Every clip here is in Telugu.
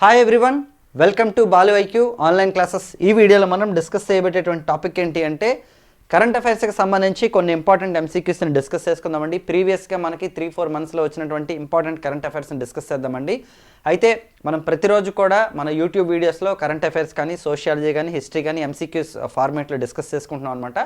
Hi everyone welcome to Balu IQ online classes ఈ వీడియోలో మనం డిస్కస్ చేయబెట్టేటువంటి టాపిక్ ఏంటి అంటే కరెంట్ అఫైర్స్కి సంబంధించి కొన్ని ఇంపార్టెంట్ ఎంసీక్యూస్ని డిస్కస్ చేసుకుందామండి. ప్రీవియస్గా మనకి త్రీ ఫోర్ మంత్స్లో వచ్చినటువంటి ఇంపార్టెంట్ కరెంట్ అఫైర్స్ని డిస్కస్ చేద్దామండి. అయితే మనం ప్రతిరోజు కూడా మన యూట్యూబ్ వీడియోస్లో కరెంట్ అఫైర్స్ కానీ సోషియాలజీ కానీ హిస్టరీ కానీ ఎంసీక్యూస్ ఫార్మేట్లో డిస్కస్ చేసుకుంటున్నాం అనమాట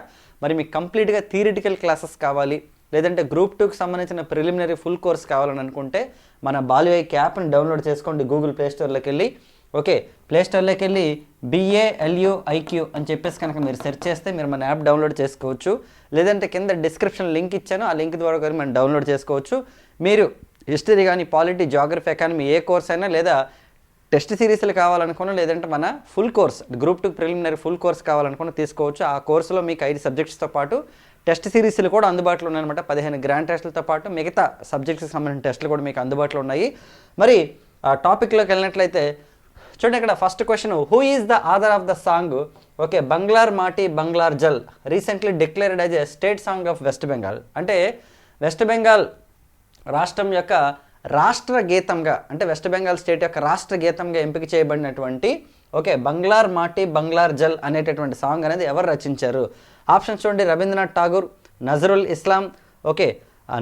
మరి మీకు కంప్లీట్గా థియరిటికల్ క్లాసెస్ కావాలి. లేదంటే గ్రూప్ టూకి సంబంధించిన ప్రిలిమినరీ ఫుల్ కోర్స్ కావాలని అనుకుంటే మన బాలుఐ యాప్ని డౌన్లోడ్ చేసుకోండి గూగుల్ ప్లేస్టోర్లోకి వెళ్ళి. ఓకే ప్లేస్టోర్లోకి వెళ్ళి బిఏఎల్యూ ఐక్యూ అని చెప్పేసి కనుక మీరు సెర్చ్ చేస్తే మీరు మన యాప్ డౌన్లోడ్ చేసుకోవచ్చు. లేదంటే కింద డిస్క్రిప్షన్ లింక్ ఇచ్చాను ఆ లింక్ ద్వారా కూడా మనం డౌన్లోడ్ చేసుకోవచ్చు. మీరు హిస్టరీ కానీ పాలిటీ జాగ్రఫీ ఎకానమీ ఏ కోర్స్ అయినా లేదా టెస్ట్ సిరీస్లు కావాలనుకున్నా లేదంటే మన full course group two preliminary full course కావాలనుకున్న తీసుకోవచ్చు. ఆ కోర్సులో మీకు ఐదు సబ్జెక్ట్స్తో పాటు టెస్ట్ సిరీస్లు కూడా అందుబాటులో ఉన్నాయన్నమాట. పదిహేను గ్రాండ్ టెస్టులతో పాటు మిగతా సబ్జెక్ట్స్కి సంబంధించిన టెస్టులు కూడా మీకు అందుబాటులో ఉన్నాయి. మరి ఆ టాపిక్లోకి వెళ్ళినట్లయితే చూడండి ఇక్కడ first question who is the author of the song okay Banglar Mati Banglar Jal. Recently declared as a state song of West Bengal అంటే వెస్ట్ బెంగాల్ రాష్ట్రం యొక్క రాష్ట్ర గీతంగా అంటే వెస్ట్ బెంగాల్ స్టేట్ యొక్క రాష్ట్ర గీతంగా ఎంపిక చేయబడినటువంటి ఓకే బంగ్లార్ మాటి బంగ్లార్ జల్ అనేటటువంటి సాంగ్ అనేది ఎవరు రచించారు? ఆప్షన్స్ చూడండి Rabindranath Tagore Nazrul Islam okay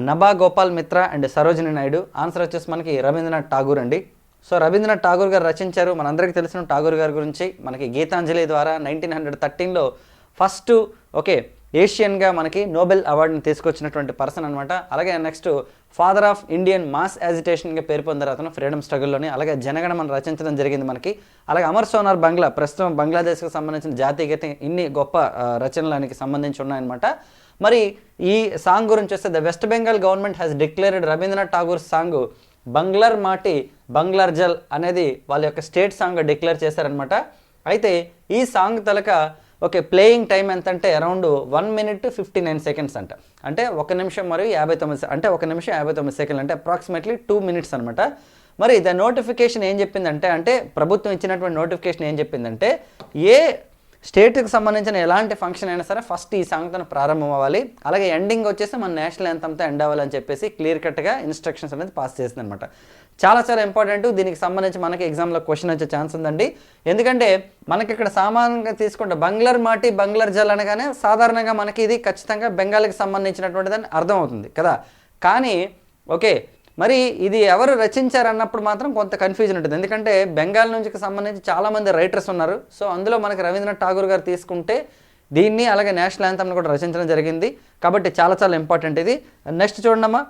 Naba Gopal Mitra and Sarojini Naidu. Answer వచ్చేసి మనకి రవీంద్రనాథ్ ఠాగూర్ అండి. సో రవీంద్రనాథ్ ఠాగూర్ గారు రచించారు. మనందరికీ తెలిసిన ఠాగూర్ గారి గురించి మనకి గీతాంజలి ద్వారా నైన్టీన్ హండ్రెడ్ థర్టీన్లో ఫస్ట్ ఓకే ఏషియన్గా మనకి నోబెల్ అవార్డుని తీసుకొచ్చినటువంటి పర్సన్ అనమాట అలాగే next father of Indian mass యాజిటేషన్గా పేరు పొందారు అతను ఫ్రీడమ్ స్ట్రగుల్లోని అలాగే జనగణ మనం రచించడం జరిగింది మనకి. అలాగే అమర్ సోనార్ బంగ్లా ప్రస్తుతం బంగ్లాదేశ్కి సంబంధించిన జాతీయ గీతం ఇన్ని గొప్ప రచనలకి సంబంధించి ఉన్నాయన్నమాట. మరి ఈ సాంగ్ గురించి వస్తే the West Bengal government has declared Rabindranath Tagore song Banglar Mati Banglar Jal అనేది వాళ్ళ యొక్క స్టేట్ సాంగ్ డిక్లేర్ చేశారనమాట అయితే ఈ సాంగ్ తలక ఓకే ప్లేయింగ్ టైం ఎంత అంటే around one minute fifty nine seconds అంట. అంటే ఒక నిమిషం మరియు యాభై తొమ్మిది అంటే ఒక నిమిషం యాభై తొమ్మిది సెకండ్లు అంటే అప్రాక్సిమేట్లీ టూ మినిట్స్ అనమాట మరి ద నోటిఫికేషన్ ఏం చెప్పిందంటే అంటే ప్రభుత్వం ఇచ్చినటువంటి నోటిఫికేషన్ ఏం చెప్పిందంటే ఏ స్టేట్కి సంబంధించిన ఎలాంటి ఫంక్షన్ అయినా సరే ఫస్ట్ ఈ సాంగ్తో ప్రారంభం అవ్వాలి. అలాగే ఎండింగ్ వచ్చేసి మన నేషనల్ ఎంతంతో ఎండ్ అవ్వాలని చెప్పేసి క్లియర్ కట్గా ఇన్స్ట్రక్షన్స్ అనేది పాస్ చేసింది అనమాట చాలా చాలా ఇంపార్టెంట్ దీనికి సంబంధించి మనకి ఎగ్జామ్లో క్వశ్చన్ వచ్చే ఛాన్స్ ఉందండి. ఎందుకంటే మనకి ఇక్కడ సామాన్యంగా తీసుకుంటే బంగ్లర్ మాటి బంగ్లర్ జల్ అనగానే సాధారణంగా మనకి ఇది ఖచ్చితంగా బెంగాల్కి సంబంధించినటువంటిదని అర్థమవుతుంది కదా? కానీ ఓకే మరి ఇది ఎవరు రచించారన్నప్పుడు మాత్రం కొంత కన్ఫ్యూజన్ ఉంటుంది. ఎందుకంటే బెంగాల్ నుంచి సంబంధించి చాలామంది రైటర్స్ ఉన్నారు. సో అందులో మనకి రవీంద్రనాథ్ ఠాగూర్ గారు తీసుకుంటే దీన్ని అలాగే నేషనల్ యాంథమ్ని కూడా రచించడం జరిగింది. కాబట్టి చాలా చాలా ఇంపార్టెంట్ ఇది. నెక్స్ట్ చూడండమ్మా.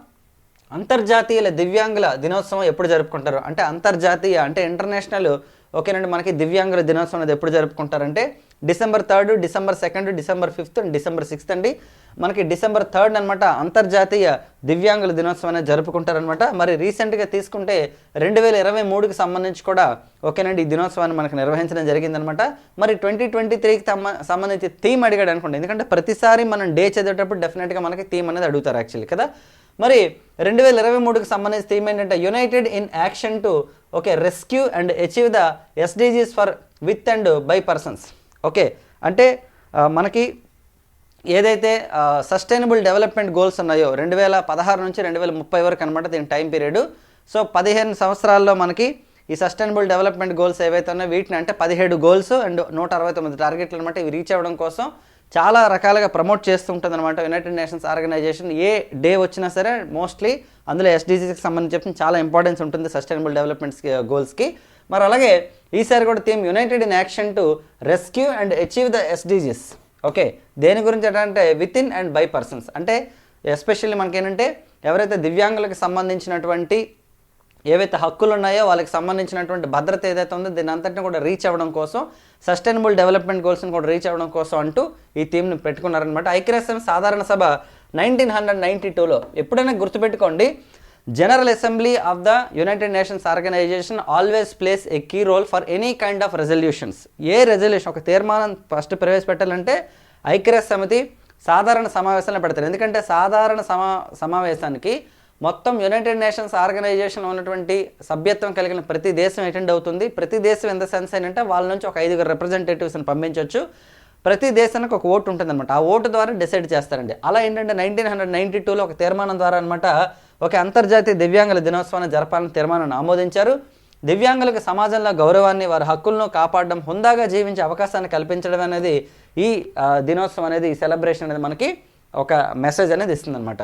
అంతర్జాతీయ దివ్యాంగుల దినోత్సవం ఎప్పుడు జరుపుకుంటారు? అంటే అంతర్జాతీయ అంటే ఇంటర్నేషనల్ ఓకేనండి మనకి దివ్యాంగుల దినోత్సవం అనేది ఎప్పుడు జరుపుకుంటారంటే December third December second December fifth and December sixth అండి. మనకి డిసెంబర్ థర్డ్ అనమాట అంతర్జాతీయ దివ్యాంగుల దినోత్సవం అనేది జరుపుకుంటారనమాట మరి రీసెంట్గా తీసుకుంటే రెండు వేల ఇరవై మూడుకి సంబంధించి కూడా ఓకేనండి ఈ దినోత్సవాన్ని మనకు నిర్వహించడం జరిగిందనమాట మరి ట్వంటీ ట్వంటీ త్రీకి సంబంధించి థీమ్ అడిగాడు అనుకోండి. ఎందుకంటే ప్రతిసారి మనం డే చదివేటప్పుడు డెఫినెట్గా మనకి థీమ్ అనేది అడుగుతారు యాక్చువల్లీ కదా? మరి రెండు వేల ఇరవై మూడుకి సంబంధించి థీమ్ ఏంటంటే united in action to okay rescue and achieve the SDGs for with and by persons okay అంటే మనకి ఏదైతే సస్టైనబుల్ డెవలప్మెంట్ గోల్స్ ఉన్నాయో రెండు వేల పదహారు నుంచి రెండు వేల ముప్పై వరకు అనమాట దీని టైం పీరియడ్ సో పదిహేను సంవత్సరాల్లో మనకి ఈ సస్టైనబుల్ డెవలప్మెంట్ గోల్స్ ఏవైతే ఉన్నాయో వీటిని అంటే పదిహేడు గోల్స్ అండ్ నూట అరవై తొమ్మిది టార్గెట్లు అనమాట ఇవి రీచ్ అవ్వడం కోసం చాలా రకాలుగా ప్రమోట్ చేస్తూ ఉంటుంది అనమాట యునైటెడ్ నేషన్స్ ఆర్గనైజేషన్ ఏ డే వచ్చినా సరే మోస్ట్లీ అందులో ఎస్డీజీకి సంబంధించి చెప్పిన చాలా ఇంపార్టెన్స్ ఉంటుంది సస్టైనబుల్ డెవలప్మెంట్స్ గోల్స్కి మరి అలాగే ఈసారి కూడా theme united in action to rescue and achieve the SDGs okay దేని గురించి అంటే with in and by persons అంటే ఎస్పెషల్లీ మనకేంటంటే ఎవరైతే దివ్యాంగులకు సంబంధించినటువంటి ఏవైతే హక్కులు ఉన్నాయో వాళ్ళకి సంబంధించినటువంటి భద్రత ఏదైతే ఉందో దీని అంతటిని కూడా రీచ్ అవ్వడం కోసం సస్టైనబుల్ డెవలప్మెంట్ గోల్స్ని కూడా రీచ్ అవ్వడం కోసం అంటూ ఈ థీమ్ని పెట్టుకున్నారనమాట ఐక్యరాజ్యం సాధారణ సభ నైన్టీన్ హండ్రెడ్ నైంటీ టూలో ఎప్పుడైనా గుర్తుపెట్టుకోండి General Assembly of the United Nations Organization always places a key role for any kind of resolutions a resolution ఒక తీర్మానం ఫస్ట్ ప్రవేశపెట్టాలంటే ఐక్యరాజ్య సమితి సాధారణ సమావేశంలో పెడతారు. ఎందుకంటే సాధారణ సమా సమావేశానికి మొత్తం యునైటెడ్ నేషన్స్ ఆర్గనైజేషన్ ఉన్నటువంటి సభ్యత్వం కలిగిన ప్రతి దేశం అటెండ్ అవుతుంది. ప్రతి దేశం ఎంత సెన్స్ ఏంటంటే వాళ్ళ నుంచి ఒక ఐదుగురు రిప్రజెంటేటివ్స్ని పంపించవచ్చు ప్రతి దేశానికి ఒక ఓటు ఉంటుంది అనమాట ఆ ఓటు ద్వారా డిసైడ్ చేస్తారండి. అలా ఏంటంటే నైన్టీన్ హండ్రెడ్ నైన్టీ టూలో ఒక తీర్మానం ద్వారా అనమాట ఒక అంతర్జాతీయ దివ్యాంగుల దినోత్సవాన్ని జరపాలని తీర్మానాన్ని ఆమోదించారు. దివ్యాంగులకు సమాజంలో గౌరవాన్ని వారి హక్కులను కాపాడడం హుందాగా జీవించే అవకాశాన్ని కల్పించడం అనేది ఈ దినోత్సవం అనేది ఈ సెలబ్రేషన్ అనేది మనకి ఒక మెసేజ్ అనేది ఇస్తుందన్నమాట.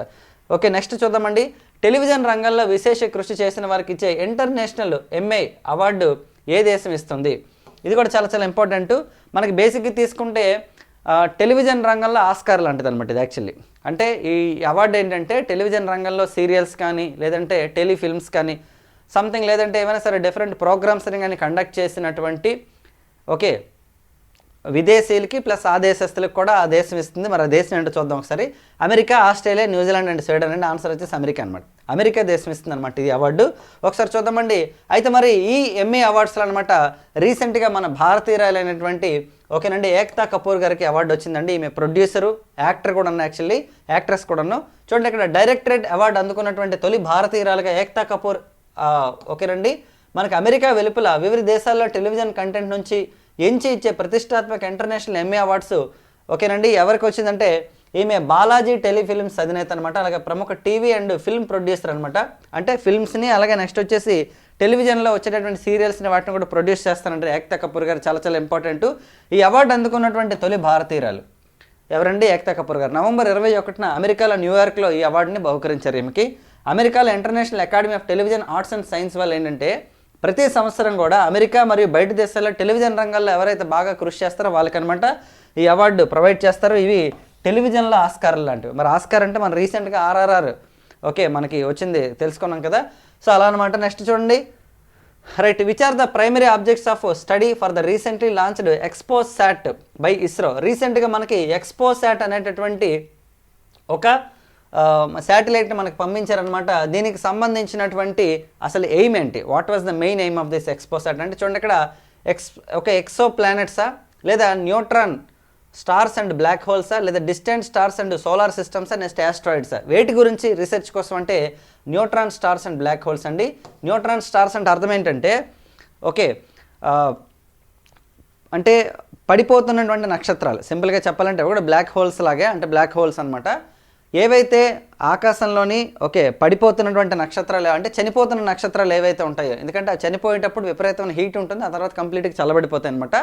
ఓకే నెక్స్ట్ చూద్దామండి. టెలివిజన్ రంగంలో విశేష కృషి చేసిన వారికి ఇచ్చే ఇంటర్నేషనల్ ఎంఏ అవార్డు ఏ దేశం ఇస్తుంది? ఇది కూడా చాలా చాలా ఇంపార్టెంట్. మనకి బేసిక్గా తీసుకుంటే టెలివిజన్ రంగంలో ఆస్కార్ లాంటిది అనమాట ఇది యాక్చువల్లీ. అంటే ఈ అవార్డు ఏంటంటే టెలివిజన్ రంగంలో సీరియల్స్ కానీ లేదంటే టెలిఫిల్మ్స్ కానీ సంథింగ్ లేదంటే ఏమైనా సరే డిఫరెంట్ ప్రోగ్రామ్స్ని కానీ కండక్ట్ చేసినటువంటి ఓకే విదేశీయులకి ప్లస్ ఆ దేశస్తులకు కూడా ఆ దేశం ఇస్తుంది. మరి ఆ దేశం ఏంటో చూద్దాం ఒకసారి. America Australia New Zealand and Sweden and answer వచ్చేసి అమెరికా అనమాట అమెరికా దేశం ఇస్తుంది అనమాట ఇది అవార్డు. ఒకసారి చూద్దామండి. అయితే మరి ఈ ఎంఏ అవార్డ్స్లో అనమాట రీసెంట్గా మన భారతీయురాలైనటువంటి ఓకేనండి ఏక్తా కపూర్ గారికి అవార్డు వచ్చిందండి. ఈమె ప్రొడ్యూసరు యాక్టర్ కూడా యాక్చువల్లీ యాక్ట్రెస్ కూడాను. చూడండి ఇక్కడ డైరెక్టరేట్ అవార్డు అందుకున్నటువంటి తొలి భారతీయురాలుగా ఏక్తా కపూర్ ఓకేనండి. మనకి అమెరికా వెలుపల వివిధ దేశాల్లో టెలివిజన్ కంటెంట్ నుంచి ఎంచి ఇచ్చే ప్రతిష్టాత్మక ఇంటర్నేషనల్ ఎంఏ అవార్డ్స్ ఓకేనండి ఎవరికి వచ్చిందంటే ఈమె బాలాజీ టెలిఫిల్మ్స్ అధినేత అనమాట అలాగే ప్రముఖ టీవీ అండ్ ఫిల్మ్ ప్రొడ్యూసర్ అనమాట అంటే ఫిల్మ్స్ని అలాగే నెక్స్ట్ వచ్చేసి టెలివిజన్లో వచ్చేటటువంటి సీరియల్స్ని వాటిని కూడా ప్రొడ్యూస్ చేస్తానంటే ఏక్తా కపూర్ గారు చాలా చాలా ఇంపార్టెంట్. ఈ అవార్డు అందుకున్నటువంటి తొలి భారతీయురాలు ఎవరండి? ఏక్తా కపూర్ గారు. నవంబర్ ఇరవై ఒకటిన అమెరికాలో న్యూయార్క్లో ఈ అవార్డుని బహుకరించారు ఈమెకి. అమెరికాలో International Academy of Television Arts and Science వాళ్ళు ఏంటంటే ప్రతి సంవత్సరం కూడా అమెరికా మరియు బయట దేశాల్లో టెలివిజన్ రంగాల్లో ఎవరైతే బాగా కృషి చేస్తారో వాళ్ళకనమాట ఈ అవార్డు ప్రొవైడ్ చేస్తారో. ఇవి టెలివిజన్లో ఆస్కార్లు లాంటివి. మరి ఆస్కార్ అంటే మన రీసెంట్గా ఆర్ఆర్ఆర్ ఓకే మనకి వచ్చింది తెలుసుకున్నాం కదా. సో అలా అనమాట నెక్స్ట్ చూడండి. Right which are the primary objects of study for the recently launched XPoSat by ISRO. రీసెంట్గా మనకి ఎక్స్పో శాట్ అనేటటువంటి ఒక శాటిలైట్ని మనకు పంపించారనమాట దీనికి సంబంధించినటువంటి అసలు ఎయిమ్ ఏంటి? What was the main aim of this XPoSat అంటే చూడండి ఇక్కడ ఎక్స్ ఒక ఎక్సో ప్లానెట్సా లేదా న్యూట్రాన్ స్టార్స్ అండ్ బ్లాక్ హోల్సా లేదా డిస్టెంట్ స్టార్స్ అండ్ సోలార్ సిస్టమ్సా నెక్స్ట్ ఆస్ట్రాయిడ్సా వేటి గురించి రీసెర్చ్ కోసం అంటే neutron stars and black holes అండి. న్యూట్రాన్ స్టార్స్ అంటే అర్థం ఏంటంటే ఓకే అంటే పడిపోతున్నటువంటి నక్షత్రాలు. సింపుల్గా చెప్పాలంటే కూడా బ్లాక్ హోల్స్ లాగే అంటే బ్లాక్ హోల్స్ అనమాట ఏవైతే ఆకాశంలోని ఓకే పడిపోతున్నటువంటి నక్షత్రాలు అంటే చనిపోతున్న నక్షత్రాలు ఏవైతే ఉంటాయో ఎందుకంటే ఆ చనిపోయేటప్పుడు విపరీతమైన హీట్ ఉంటుంది ఆ తర్వాత కంప్లీట్గా చల్లబడిపోతాయి అనమాట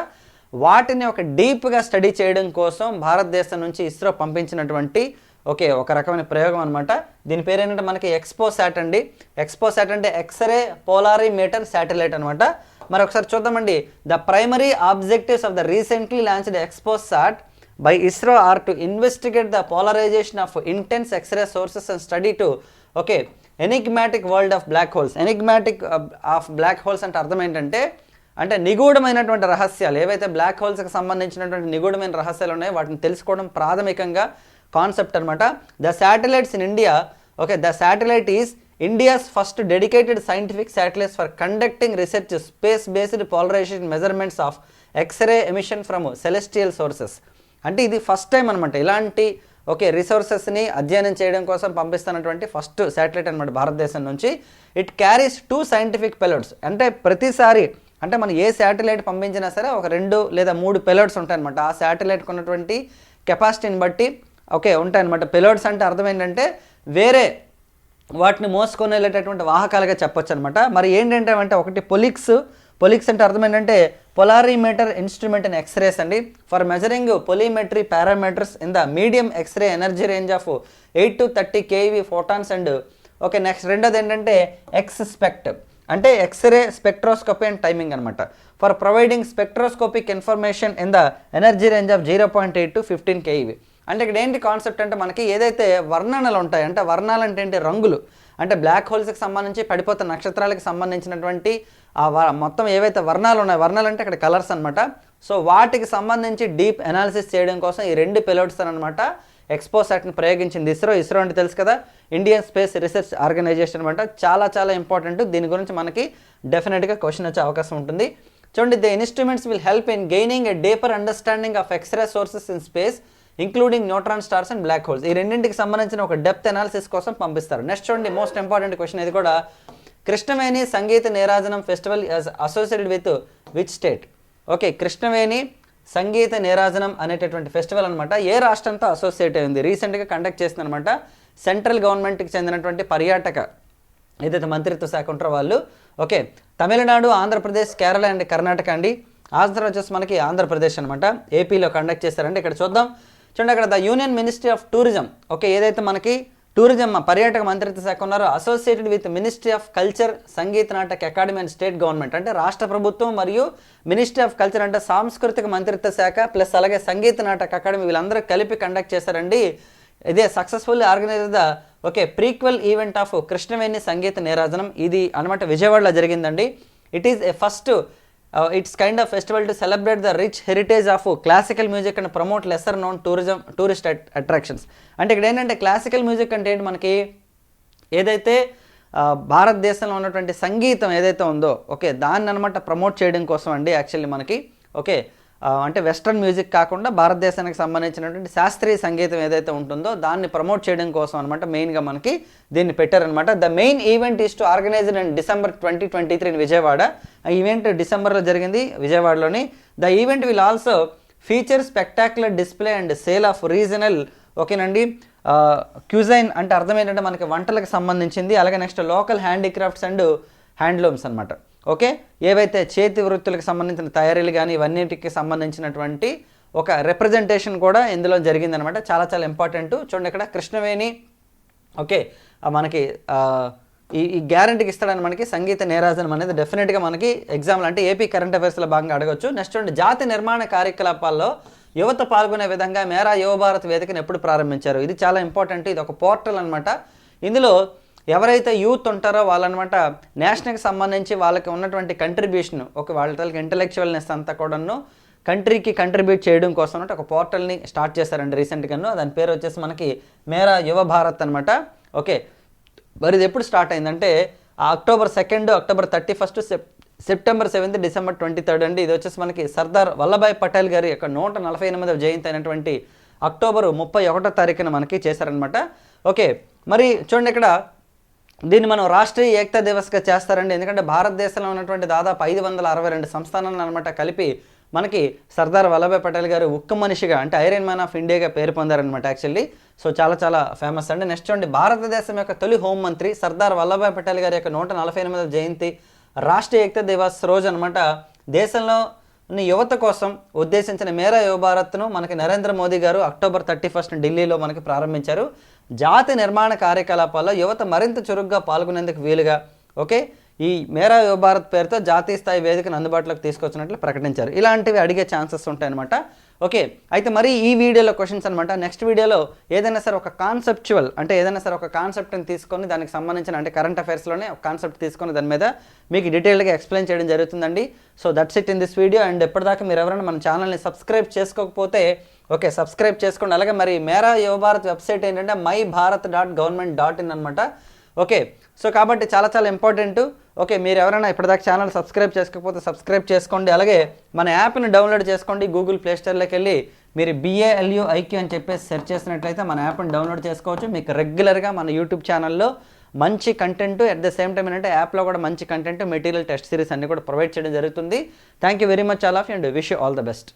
వాటిని ఒక డీప్గా స్టడీ చేయడం కోసం భారతదేశం నుంచి ఇస్రో పంపించినటువంటి ఓకే ఒక రకమైన ప్రయోగం అనమాట దీని పేరు ఏంటంటే మనకి ఎక్స్పో శాట్ అండి. ఎక్స్పో శాట్ అంటే ఎక్స్రే పోలారిమీటర్ శాటిలైట్ అనమాట మరి ఒకసారి చూద్దామండి. The primary objectives of the recently launched XPoSat by ISRO are to investigate the polarisation of intense X-ray sources and study to okay enigmatic world of black holes enigmatic of black holes అంటే అర్థం ఏంటంటే అంటే నిగూఢమైనటువంటి రహస్యాలు ఏవైతే బ్లాక్ హోల్స్కి సంబంధించినటువంటి నిగూఢమైన రహస్యాలు ఉన్నాయో వాటిని తెలుసుకోవడం ప్రాథమికంగా కాన్సెప్ట్ అనమాట the satellites in India okay the satellite is India's first dedicated scientific satellites for conducting research space based polarisation measurements of X-ray emission from celestial sources అంటే ఇది ఫస్ట్ టైం అనమాట ఇలాంటి ఓకే రిసోర్సెస్ని అధ్యయనం చేయడం కోసం పంపిస్తున్నటువంటి ఫస్ట్ శాటిలైట్ అనమాట భారతదేశం నుంచి. It carries two scientific payloads అంటే ప్రతిసారి అంటే మనం ఏ శాటిలైట్ పంపించినా సరే ఒక రెండు లేదా మూడు పెలోడ్స్ ఉంటాయన్నమాట ఆ శాటిలైట్కి ఉన్నటువంటి కెపాసిటీని బట్టి ఓకే ఉంటాయన్నమాట పెలోడ్స్ అంటే అర్థం ఏంటంటే వేరే వాటిని మోసుకొని వెళ్ళేటటువంటి వాహకాలుగా చెప్పొచ్చు అనమాట మరి ఏంటంటే అంటే ఒకటి పొలిక్స్ పొలిక్స్ అంటే అర్థం ఏంటంటే పొలారీమీటర్ ఇన్స్ట్రుమెంట్ ఇన్ ఎక్స్రేస్ అండి. For measuring polarimetry parameters in the medium X-ray energy range of eight to thirty keV photons and okay next రెండోది ఏంటంటే ఎక్స్ స్పెక్ట్. అంటే ఎక్స్రే స్పెక్ట్రోస్కోపీ అండ్ టైమింగ్ అనమాట for providing spectroscopic information in the energy range of zero point eight to fifteen keV. అంటే ఇక్కడ ఏంటి కాన్సెప్ట్ అంటే మనకి ఏదైతే వర్ణనలు ఉంటాయి అంటే వర్ణాలు అంటే ఏంటి? రంగులు. అంటే బ్లాక్ హోల్స్కి సంబంధించి పడిపోతున్న నక్షత్రాలకు సంబంధించినటువంటి ఆ వ- మొత్తం ఏవైతే వర్ణాలు ఉన్నాయి వర్ణాలు అంటే అక్కడ కలర్స్ అనమాట సో వాటికి సంబంధించి డీప్ అనాలిసిస్ చేయడం కోసం ఈ రెండు పెలోడ్స్ అనమాట ఎక్స్పోసాట్ని ప్రయోగించింది ఇస్రో. ఇస్రో అంటే తెలుసు కదా ఇండియన్ స్పేస్ రీసెర్చ్ ఆర్గనైజేషన్ అనమాట చాలా చాలా ఇంపార్టెంట్ దీని గురించి మనకి డెఫినెట్గా క్వశ్చన్ వచ్చే అవకాశం ఉంటుంది. చూడండి the instruments will help in gaining a deeper understanding of X-ray sources in space including neutron stars and black holes ఈ రెండింటికి సంబంధించిన ఒక డెప్త్ అనాలిసిస్ కోసం పంపిస్తారు. నెక్స్ట్ చూడండి మోస్ట్ ఇంపార్టెంట్ క్వశ్చన్ ఇది కూడా. Krishnaveni Sangeetha Neerajanam festival associated with which state? Okay Krishnaveni Sangeetha Neerajanam అనేటటువంటి ఫెస్టివల్ అనమాట ఏ రాష్ట్రంతో అసోసియేట్ అయింది? రీసెంట్గా కండక్ట్ చేసిందనమాట సెంట్రల్ గవర్నమెంట్కి చెందినటువంటి పర్యాటక ఏదైతే మంత్రిత్వ శాఖ ఉంటారో వాళ్ళు. ఓకే తమిళనాడు ఆంధ్రప్రదేశ్ కేరళ అండ్ కర్ణాటక అండి. ఆంధ్ర వచ్చేసి మనకి ఆంధ్రప్రదేశ్ అనమాట ఏపీలో కండక్ట్ చేస్తారండి ఇక్కడ చూద్దాం. చూడండి అక్కడ the union ministry of tourism. Okay ఏదైతే మనకి టూరిజం పర్యాటక మంత్రిత్వ శాఖ ఉన్నారు. Associated with ministry of culture Sangeet Natak Akademi and state government అంటే రాష్ట్ర ప్రభుత్వం మరియు మినిస్ట్రీ ఆఫ్ కల్చర్ అంటే సాంస్కృతిక మంత్రిత్వ శాఖ ప్లస్ అలాగే సంగీత నాటక అకాడమీ వీళ్ళందరూ కలిపి కండక్ట్ చేశారండి. ఇదే successful organizer the okay prequel event of Krishnaveni Sangeetha Neerajanam ఇది అనమాట విజయవాడలో జరిగిందండి. It is a first its kind of festival to celebrate the rich heritage of classical music and promote lesser known tourism tourist attractions అంటే ఇక్కడ ఏంటంటే క్లాసికల్ మ్యూజిక్ అంటే ఏంటి? మనకి ఏదైతే uh, భారతదేశంలో ఉన్నటువంటి సంగీతం ఏదైతే ఉందో ఓకే దాన్ని అనమాట ప్రమోట్ చేయడం కోసం అండి యాక్చువల్లీ మనకి ఓకే అంటే వెస్ట్రన్ మ్యూజిక్ కాకుండా భారతదేశానికి సంబంధించినటువంటి శాస్త్రీయ సంగీతం ఏదైతే ఉంటుందో దాన్ని ప్రమోట్ చేయడం కోసం అనమాట మెయిన్గా మనకి దీన్ని పెట్టారనమాట the main event is to organized in December twenty twenty three Vijayawada. ఆ ఈవెంట్ డిసెంబర్లో జరిగింది విజయవాడలోని. The event will also feature spectacular display and sale of regional ఓకేనండి? క్యూజైన్ అంటే అర్థం ఏంటంటే మనకి వంటలకు సంబంధించింది అలాగే next local handicrafts and handlooms అనమాట ఓకే? ఏవైతే చేతి వృత్తులకు సంబంధించిన తయారీలు కానీ ఇవన్నిటికి సంబంధించినటువంటి ఒక రిప్రజెంటేషన్ కూడా ఇందులో జరిగిందనమాట. చాలా చాలా ఇంపార్టెంట్ చూడండి ఇక్కడ కృష్ణవేణి. ఓకే? మనకి ఈ ఈ గ్యారంటీకి ఇస్తాడని మనకి సంగీత నేరాజనం అనేది డెఫినెట్గా మనకి ఎగ్జామ్లు అంటే ఏపీ కరెంట్ అఫైర్స్లో భాగంగా అడగొచ్చు. నెక్స్ట్ చూడండి జాతి నిర్మాణ కార్యకలాపాల్లో యువత పాల్గొనే విధంగా మేరా యువ భారత్ వేదికను ఎప్పుడు ప్రారంభించారు? ఇది చాలా ఇంపార్టెంట్ ఇది ఒక పోర్టల్ అనమాట ఇందులో ఎవరైతే యూత్ ఉంటారో వాళ్ళనమాట నేషనల్కి సంబంధించి వాళ్ళకి ఉన్నటువంటి కంట్రిబ్యూషన్ ఒక వాళ్ళ ఇంటలెక్చువల్నెస్ అంతా కూడాను కంట్రీకి కంట్రిబ్యూట్ చేయడం కోసం ఒక పోర్టల్ని స్టార్ట్ చేశారండి రీసెంట్గాను. దాని పేరు వచ్చేసి మనకి మేరా యువ భారత్ అనమాట ఓకే మరి ఇది ఎప్పుడు స్టార్ట్ అయిందంటే ఆ October second October thirty first sep September seventh December twenty third అండి. ఇది వచ్చేసి మనకి సర్దార్ వల్లభాయ్ పటేల్ గారి యొక్క నూట నలభై ఎనిమిదవ జయంతి అయినటువంటి అక్టోబర్ ముప్పై ఒకటో తారీఖున మనకి చేశారనమాట ఓకే మరి చూడండి ఇక్కడ దీన్ని మనం రాష్ట్రీయ ఏకతా దివస్గా చేస్తారండి. ఎందుకంటే భారతదేశంలో ఉన్నటువంటి దాదాపు ఐదు వందల అరవై రెండు సంస్థానాలను అనమాట కలిపి మనకి సర్దార్ వల్లభాయ్ పటేల్ గారు ఉక్క మనిషిగా అంటే ఐరన్ మ్యాన్ ఆఫ్ ఇండియాగా పేరు పొందారనమాట యాక్చువల్లీ. సో చాలా చాలా ఫేమస్ అండి. నెక్స్ట్ చూడండి భారతదేశం యొక్క తొలి హోంమంత్రి సర్దార్ వల్లభాయ్ పటేల్ గారి యొక్క నూట నలభై ఎనిమిదవ జయంతి రాష్ట్రీయ ఏకతా దివస్ రోజు అనమాట దేశంలో ఉన్న యువత కోసం ఉద్దేశించిన మేరా యువ భారత్ను మనకి నరేంద్ర మోదీ గారు అక్టోబర్ థర్టీ ఫస్ట్ ఢిల్లీలో మనకి ప్రారంభించారు. జాతి నిర్మాణ కార్యకలాపాల్లో యువత మరింత చురుగ్గా పాల్గొనేందుకు వీలుగా ఓకే? ఈ మేరా యువ భారత్ పేరుతో జాతీయ స్థాయి వేదికను అందుబాటులోకి తీసుకొచ్చినట్లు ప్రకటించారు. ఇలాంటివి అడిగే ఛాన్సెస్ ఉంటాయన్నమాట. ఓకే అయితే మరి ఈ వీడియోలో క్వశ్చన్స్ అనమాట నెక్స్ట్ వీడియోలో ఏదైనా సరే ఒక కాన్సెప్చువల్ అంటే ఏదైనా సరే ఒక కాన్సెప్ట్ని తీసుకొని దానికి సంబంధించిన అంటే కరెంట్ అఫైర్స్లోనే ఒక కాన్సెప్ట్ తీసుకొని దాని మీద మీకు డీటెయిల్గా ఎక్స్ప్లెయిన్ చేయడం జరుగుతుందండి. So that's it in this video and ఎప్పటిదాకా మీరు ఎవరైనా మన ఛానల్ని సబ్స్క్రైబ్ చేసుకోకపోతే ఓకే సబ్స్క్రైబ్ చేసుకోండి. అలాగే మరి మేరా యువ భారత్ వెబ్సైట్ ఏంటంటే my Bharat dot government dot in అనమాట ఓకే. సో కాబట్టి చాలా చాలా ఇంపార్టెంట్. ఓకే మీరు ఎవరైనా ఇప్పటిదాకా ఛానల్ సబ్స్క్రైబ్ చేసుకోకపోతే సబ్స్క్రైబ్ చేసుకోండి. అలాగే మన యాప్ని డౌన్లోడ్ చేసుకోండి గూగుల్ ప్లేస్టోర్లోకి వెళ్ళి. మీరు బిఏఎల్యూ ఐక్యూ అని చెప్పేసి సెర్చ్ చేసినట్లయితే మన యాప్ని డౌన్లోడ్ చేసుకోవచ్చు. మీకు రెగ్యులర్గా మన యూట్యూబ్ ఛానల్లో మంచి content at the same time ఏంటంటే యాప్లో కూడా మంచి కంటెంట్ మెటీరియల్ టెస్ట్ సిరీస్ అన్ని కూడా ప్రొవైడ్ చేయడం జరుగుతుంది. Thank you very much all of and wish you all the best.